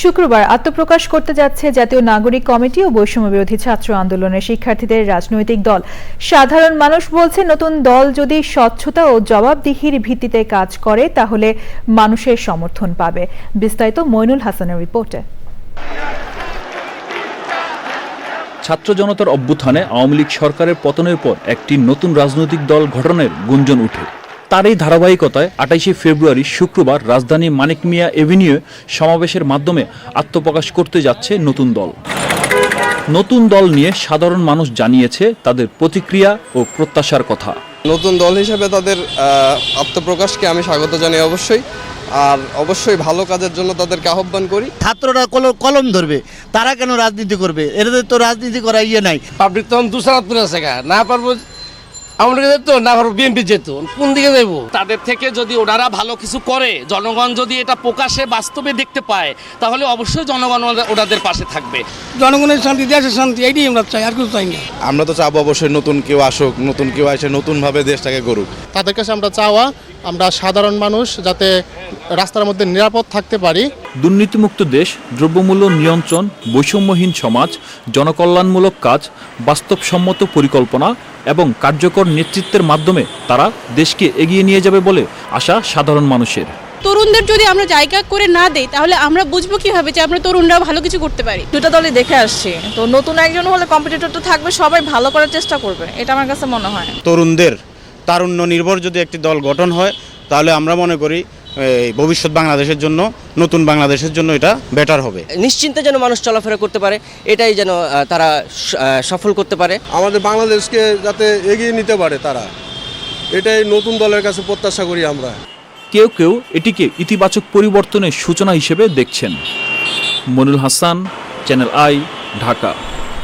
শুক্রবার আত্মপ্রকাশ করতে যাচ্ছে জাতীয় নাগরিক কমিটি ও বৈষম্য বিরোধী ছাত্র আন্দোলনের শিক্ষার্থীদের রাজনৈতিক দল। সাধারণ মানুষ বলছে, নতুন দল যদি স্বচ্ছতা ও জবাবদিহির ভিত্তিতে কাজ করে, তাহলে মানুষের সমর্থন পাবে। বিস্তারিত মইনুল হাসানের রিপোর্টে। ছাত্র জনতার অভ্যুত্থানে আওয়ামী লীগ সরকারের পতনের পর একটি নতুন রাজনৈতিক দল গঠনের গুঞ্জন উঠে। তার এই ধারাবাহিকতায় আটাইশে ফেব্রুয়ারি শুক্রবার রাজধানী মানিক মিয়া এভিনিউ সমাবেশের মাধ্যমে আত্মপ্রকাশ করতে যাচ্ছে নতুন দল। নতুন দল নিয়ে সাধারণ মানুষ জানিয়েছে তাদের প্রতিক্রিয়া ও প্রত্যাশার কথা। নতুন দল হিসেবে তাদের আহ, আত্মপ্রকাশকে আমি স্বাগত জানাই অবশ্যই। আর অবশ্যই ভালো কাজের জন্য তাদেরকে আহ্বান করি। ছাত্ররা কল- কলম ধরবে তারা কেন রাজনীতি করবে? এদের তো রাজনীতি করা ইয়ে নাই। পাবলিক তখন দুসারাতপুর আছে না পারব যেত না পারব বিএনপি যেত কোন দিকে যাইবো? তাদের থেকে যদি ওনারা ভালো কিছু করে জনগণ যদি এটা প্রকাশে বাস্তবে দেখতে পায় তাহলে অবশ্যই জনগণ ওনাদের- পাশে থাকবে। জনগণের শান্তি দেশের শান্তি এইটাই আমরা চাই আর কিছু চাই না। আমরা তো চাবো অবশ্যই নতুন কেউ আসুক নতুন কেউ এসে নতুনভাবে দেশটাকে গড়ুক। তাদের কাছে আমরা চাওয়া আমরা সাধারণ মানুষ যাতে রাস্তার মধ্যে নিরাপদ থাকতে পারি। দুর্নীতিমুক্ত দেশ দ্রব্যমূল্য নিয়ন্ত্রণ বৈষম্যহীন সমাজ জনকল্যাণমূলক কাজ বাস্তবসম্মত পরিকল্পনা এবং কার্যকর নেতৃত্বের মাধ্যমে তারা দেশকে এগিয়ে নিয়ে যাবে বলে আশা সাধারণ মানুষের। তরুণদের যদি আমরা জায়গা করে না দেই তাহলে আমরা বুঝব কীভাবে যে আমরা তরুণরা ভালো কিছু করতে পারি? দুটা দলই দেখে আসছি। তো নতুন একজন হলে কম্পিটিটর তো থাকবে সবাই ভালো করার চেষ্টা করবে। এটা আমার কাছে মনে হয়। তরুণদের তারুণ্য নির্ভর যদি একটি দল গঠন হয় তাহলে আমরা মনে করি ভবিষ্যৎ বাংলাদেশের জন্য নতুন বাংলাদেশের জন্য এটা বেটার হবে। নিশ্চিন্তে যেন মানুষ চলাফেরা করতে পারে এটাই যেন তারা সফল করতে পারে। আমাদের বাংলাদেশকে যাতে এগিয়ে নিতে পারে তারা এটাই নতুন দলের কাছে প্রত্যাশা করি আমরা। কেউ কেউ এটিকে ইতিবাচক পরিবর্তনের সূচনা হিসেবে দেখছেন। Monul Hasan channel I Dhaka